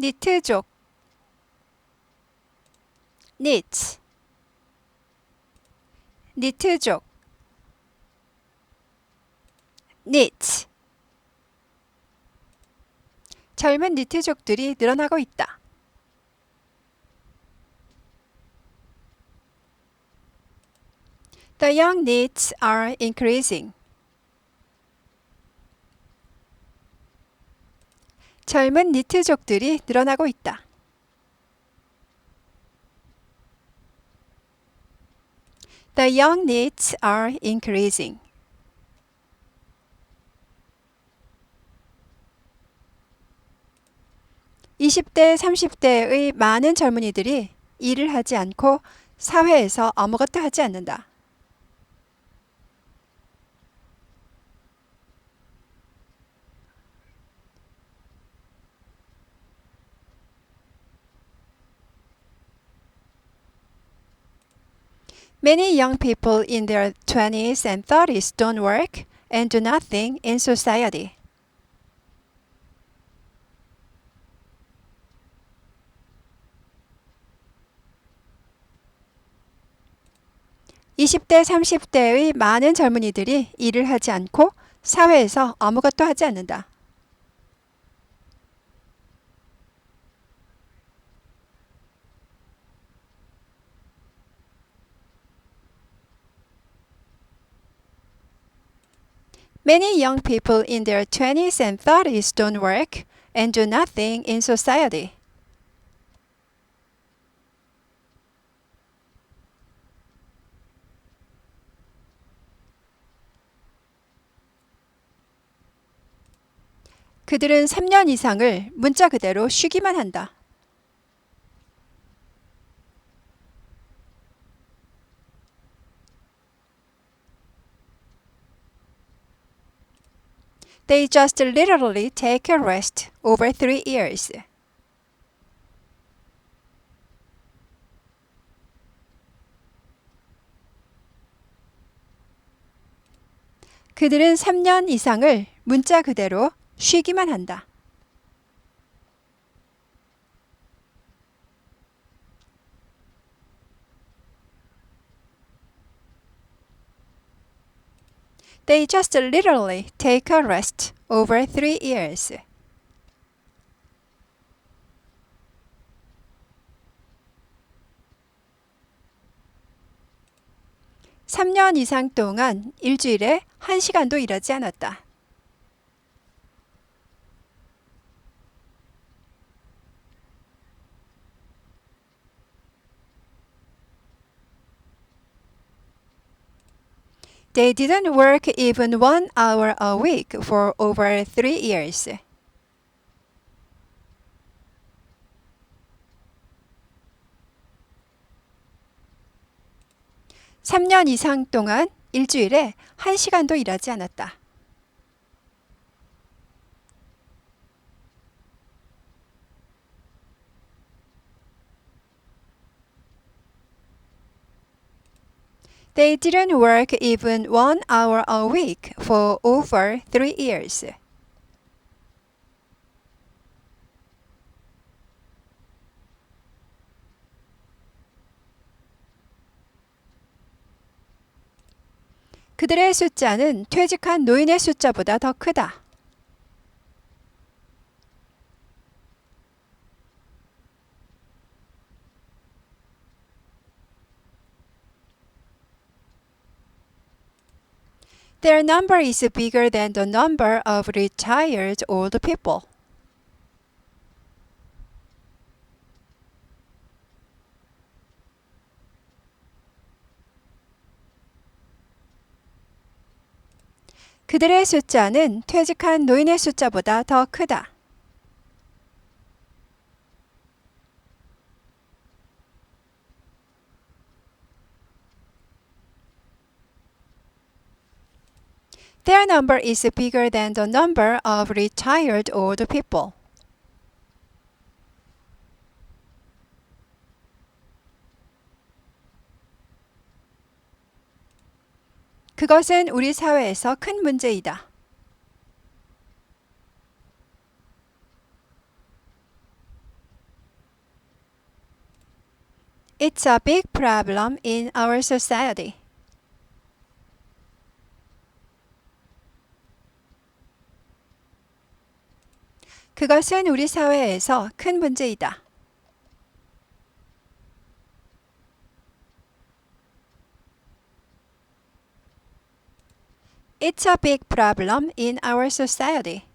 니트족 knit 니트족 knit 젊은 니트족들이 늘어나고 있다. The young knits are increasing. 젊은 니트족들이 늘어나고 있다. The young knits are increasing. 이십 대 삼십 대의 많은 젊은이들이 일을 하지 않고 사회에서 아무것도 하지 않는다. Many young people in their 20s and 30s don't work and do nothing in society. 이십 대 삼십 대의 많은 젊은이들이 일을 하지 않고 사회에서 아무것도 하지 않는다. Many young people in their 20s and 30s don't work and do nothing in society. 그들은 3년 이상을 문자 그대로 쉬기만 한다. They just literally take a rest over three years. 그들은 3년 이상을 문자 그대로 쉬기만 한다. They just literally take a rest over three years. 삼년 이상 동안 일주일에 한 시간도 일하지 않았다. They didn't work even one hour a week for over three years. 삼년 이상 동안 일주일에 한 시간도 일하지 않았다. They didn't work even one hour a week for over three years. 그들의 숫자는 퇴직한 노인의 숫자보다 더 크다. Their number is bigger than the number of retired old people. 그들의 숫자는 퇴직한 노인의 숫자보다 더 크다. Their number is bigger than the number of retired old people. 그것은 우리 사회에서 큰 문제이다. It's a big problem in our society. 그것은 우리 사회에서 큰 문제이다. It's a big problem in our society.